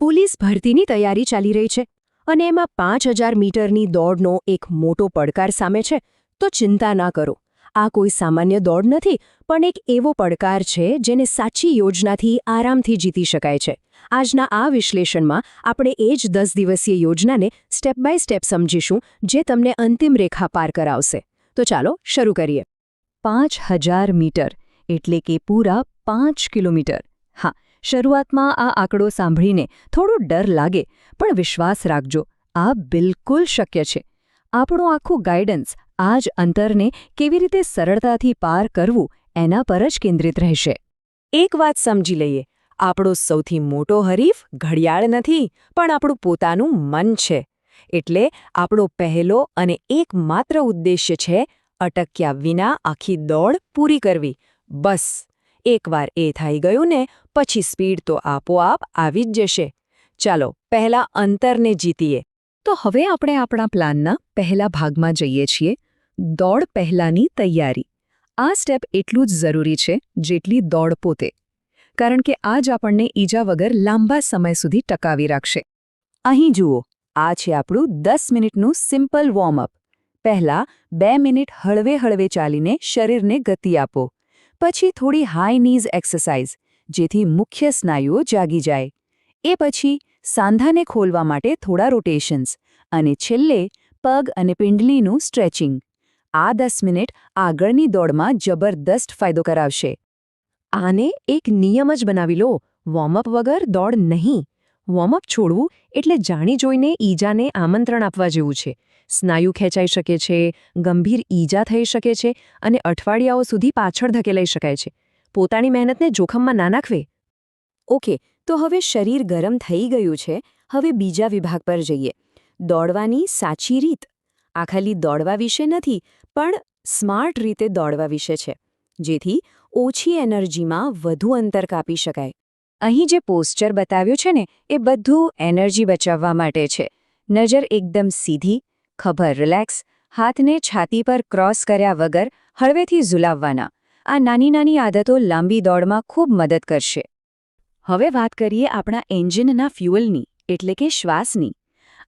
Police ભરતીની તૈયારી ચાલી રહી છે અને એમાં પાંચ હજાર મીટરની દોડનો એક મોટો પડકાર સામે છે, તો ચિંતા ના કરો. આ કોઈ સામાન્ય દોડ નથી, પણ એક એવો પડકાર છે જેને સાચી યોજનાથી આરામથી જીતી શકાય છે. આજના આ વિશ્લેષણમાં આપણે એ જ દસ દિવસીય યોજનાને સ્ટેપ બાય સ્ટેપ સમજીશું, જે તમને અંતિમ રેખા પાર કરાવશે. તો ચાલો શરૂ કરીએ. પાંચ હજાર મીટર એટલે કે પૂરા પાંચ કિલોમીટર. હા શરૂઆતમાં આ આંકડો સાંભળીને થોડો ડર લાગે, પણ વિશ્વાસ રાખજો, આ બિલકુલ શક્ય છે. આપણું આખું ગાઈડન્સ આ જ અંતરને કેવી રીતે સરળતાથી પાર કરવું એના પર જ કેન્દ્રિત રહેશે. એક વાત સમજી લઈએ, આપણો સૌથી મોટો હરીફ ઘડિયાળ નથી, પણ આપણું પોતાનું મન છે. એટલે આપણો પહેલો અને એકમાત્ર ઉદ્દેશ્ય છે, અટક્યા વિના આખી દોડ પૂરી કરવી. બસ. એકવાર એ થઈ ગયું ને, પછી સ્પીડ તો આપોઆપ આવી જ જશે. ચાલો, પહેલા અંતરને જીતીએ. તો હવે આપણે આપણા પ્લાનના પહેલા ભાગમાં જઈએ છીએ. દોડ પહેલાંની તૈયારી. આ સ્ટેપ એટલું જ જરૂરી છે, જેટલી દોડ પોતે. કારણ કે આ જ આપણને ઈજા વગર લાંબા સમય સુધી ટકાવી રાખશે. અહીં જુઓ, આ છે આપણું દસ મિનિટનું સિમ્પલ વોર્મઅપ પહેલા બે મિનિટ હળવે હળવે ચાલીને શરીરને ગતિ આપો. પછી થોડી હાઈ નીઝ એક્સરસાઇઝ જેથી મુખ્ય સ્નાયુઓ જાગી જાય. એ પછી સાંધાને ખોલવા માટે થોડા રોટેશન્સ અને છેલ્લે પગ અને પિંડલીનું સ્ટ્રેચિંગ આ દસ મિનિટ આગળની દોડમાં જબરદસ્ત ફાયદો કરાવશે. આને એક નિયમ જ બનાવી લો. વોર્મઅપ વગર દોડ નહીં. વોર્મઅપ છોડવું એટલે જાણી જોઈને ઈજાને આમંત્રણ આપવા જેવું છે. સ્નાયુ ખેંચાઈ શકે છે, ગંભીર ઈજા થઈ શકે છે અને અઠવાડિયાઓ સુધી પાછળ ધકેલાઈ શકાય છે. પોતાની મહેનતને જોખમમાં ના નાખવે. ઓકે, તો હવે શરીર ગરમ થઈ ગયું છે, હવે બીજા વિભાગ પર જઈએ. દોડવાની સાચી રીત. આ ખાલી દોડવા વિશે નથી, પણ સ્માર્ટ રીતે દોડવા વિશે છે, જેથી ઓછી એનર્જીમાં વધુ અંતર કાપી શકાય. અહીં જે પોસ્ચર બતાવ્યું છે ને, એ બધું એનર્જી બચાવવા માટે છે. નજર એકદમ સીધી, ખભર રિલેક્સ, હાથને છાતી પર ક્રોસ કર્યા વગર હળવેથી ઝુલાવવાના. આ નાની નાની આદતો લાંબી દોડમાં ખૂબ મદદ કરશે. હવે વાત કરીએ આપણા એન્જિનના ફ્યુઅલની, એટલે કે શ્વાસની.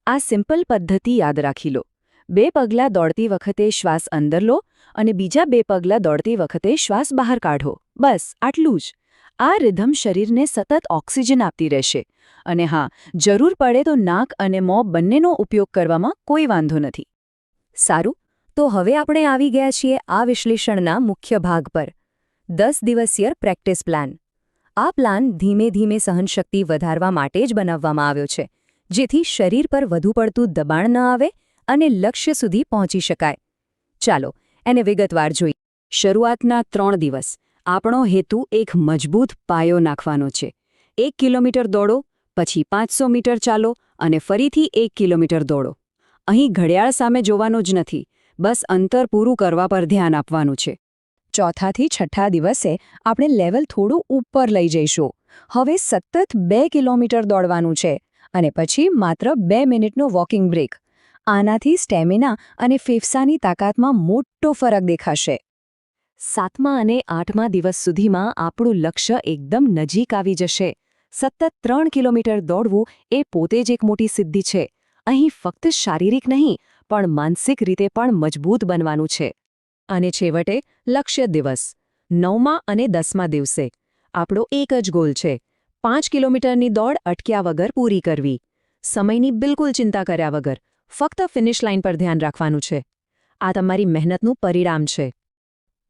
આ સિમ્પલ પદ્ધતિ યાદ રાખી લો. બે પગલાં દોડતી વખતે શ્વાસ અંદર લો અને બીજા બે પગલાં દોડતી વખતે શ્વાસ બહાર કાઢો. બસ, આટલું જ. આ રિધમ શરીરને સતત ઓક્સિજન આપતી રહેશે. અને હા, જરૂર પડે તો નાક અને મોં બંનેનો ઉપયોગ કરવામાં કોઈ વાંધો નથી. સારું, તો હવે આપણે આવી ગયા છીએ આ વિશ્લેષણના મુખ્ય ભાગ પર. દસ દિવસીય પ્રેક્ટિસ પ્લાન. આ પ્લાન ધીમે ધીમે સહનશક્તિ વધારવા માટે જ બનાવવામાં આવ્યો છે, જેથી શરીર પર વધુ પડતું દબાણ ન આવે અને લક્ષ્ય સુધી પહોંચી શકાય. ચાલો, એને વિગતવાર જોઈ શરૂઆતના ત્રણ દિવસ. આપણો હેતુ એક મજબૂત પાયો નાખવાનો છે. એક કિલોમીટર દોડો, પછી પાંચસો મીટર ચાલો અને ફરીથી એક કિલોમીટર દોડો. અહીં ઘડિયાળ સામે જોવાનું જ નથી, બસ અંતર પૂરું કરવા પર ધ્યાન આપવાનું છે. ચોથાથી છઠ્ઠા દિવસે આપણે લેવલ થોડું ઉપર લઈ જઈશું. હવે સતત બે કિલોમીટર દોડવાનું છે અને પછી માત્ર બે મિનિટનો વોકિંગ બ્રેક. આનાથી સ્ટેમિના અને ફેફસાની તાકાતમાં મોટો ફરક દેખાશે. સાતમા અને આઠમા દિવસ સુધીમાં આપણું લક્ષ્ય એકદમ નજીક આવી જશે. સતત ત્રણ કિલોમીટર દોડવું એ પોતે જ એક મોટી સિદ્ધિ છે. અહીં ફક્ત શારીરિક નહીં, પણ માનસિક રીતે પણ મજબૂત બનવાનું છે. અને છેવટે, લક્ષ્ય દિવસ. નવમા અને દસમા દિવસે. આપણો એક જ ગોલ છે. પાંચ કિલોમીટરની દોડ અટક્યા વગર પૂરી કરવી. સમયની બિલકુલ ચિંતા કર્યા વગર. ફક્ત ફિનિશ લાઇન પર ધ્યાન રાખવાનું છે. આ તમારી મહેનતનું પરિણામ છે.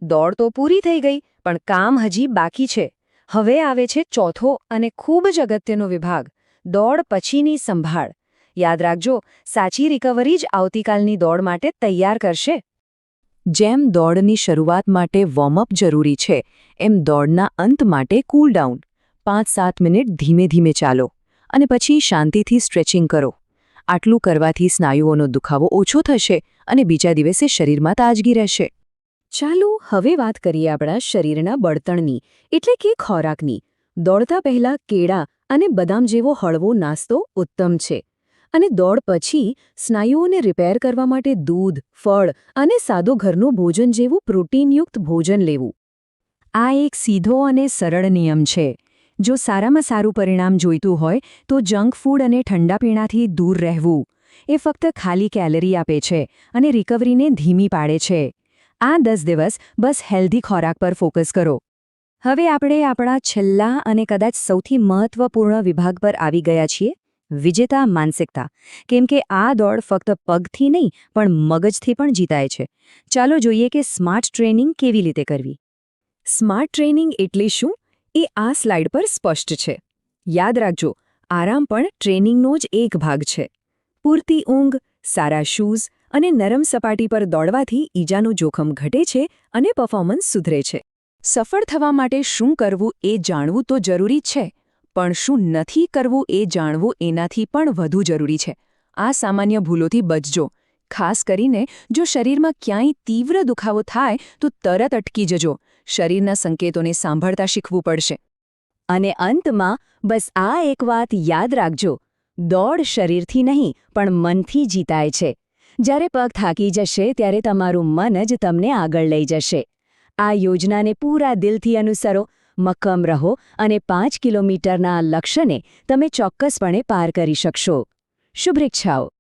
દોડ તો પૂરી થઈ ગઈ, પણ કામ હજી બાકી છે. હવે આવે છે ચોથો અને ખૂબ જ અગત્યનો વિભાગ, દોડ પછીની સંભાળ. યાદ રાખજો, સાચી રિકવરી જ આવતીકાલની દોડ માટે તૈયાર કરશે. જેમ દોડની શરૂઆત માટે વોર્મઅપ જરૂરી છે, એમ દોડના અંત માટે કૂલડાઉન પાંચ સાત મિનિટ ધીમે ધીમે ચાલો, અને પછી શાંતિથી સ્ટ્રેચિંગ કરો. આટલું કરવાથી સ્નાયુઓનો દુખાવો ઓછો થશે અને બીજા દિવસે શરીરમાં તાજગી રહેશે. ચાલો હવે વાત કરીએ આપણા શરીરના બળતણની, એટલે કે ખોરાકની. દોડતા પહેલા કેળા અને બદામ જેવો હળવો નાસ્તો ઉત્તમ છે. અને દોડ પછી સ્નાયુઓને રિપેર કરવા માટે દૂધ, ફળ અને સાદો ઘરનું ભોજન જેવું પ્રોટીનયુક્ત ભોજન લેવું. આ એક સીધો અને સરળ નિયમ છે. જો સારામાં સારું પરિણામ જોઈતું હોય, તો જંક ફૂડ અને ઠંડા પીણાથી દૂર રહેવું. એ ફક્ત ખાલી કેલરી આપે છે અને રિકવરીને ધીમી પાડે છે. આ દસ દિવસ બસ હેલ્ધી ખોરાક પર ફોકસ કરો. હવે આપણે આપણા છેલ્લા અને કદાચ સૌથી મહત્વપૂર્ણ વિભાગ પર આવી ગયા છીએ, વિજેતા માનસિકતા. કેમ કે આ દોડ ફક્ત પગથી નહીં, પણ મગજથી પણ જીતાય છે. ચાલો જોઈએ કે સ્માર્ટ ટ્રેનિંગ કેવી રીતે કરવી. સ્માર્ટ ટ્રેનિંગ એટલે શું? એ આ સ્લાઇડ પર સ્પષ્ટ છે. યાદ રાખજો, આરામ પણ ટ્રેનિંગનો જ એક ભાગ છે. પૂરતી ઊંઘ, સારા શૂઝ અને નરમ સપાટી પર દોડવાથી ઈજાનું જોખમ ઘટે છે અને પર્ફોમન્સ સુધરે છે. સફળ થવા માટે શું કરવું એ જાણવું તો જરૂરી છે, પણ શું નથી કરવું એ જાણવું એનાથી પણ વધુ જરૂરી છે. આ સામાન્ય ભૂલોથી બચજો. ખાસ કરીને જો શરીરમાં ક્યાંય તીવ્ર દુખાવો થાય તો તરત અટકી જજો. શરીરના સંકેતોને સાંભળતા શીખવું પડશે. અને અંતમાં બસ આ એક વાત યાદ રાખજો. દોડ શરીરથી નહીં, પણ મનથી જીતાય છે. જ્યારે પગ થાકી જશે ત્યારે તમારું મન જ તમને આગળ લઈ જશે. આ યોજનાને પૂરા દિલથી અનુસરો, મક્કમ રહો અને પાંચ કિલોમીટરના લક્ષ્યને તમે ચોક્કસપણે પાર કરી શકશો. શુભેચ્છાઓ.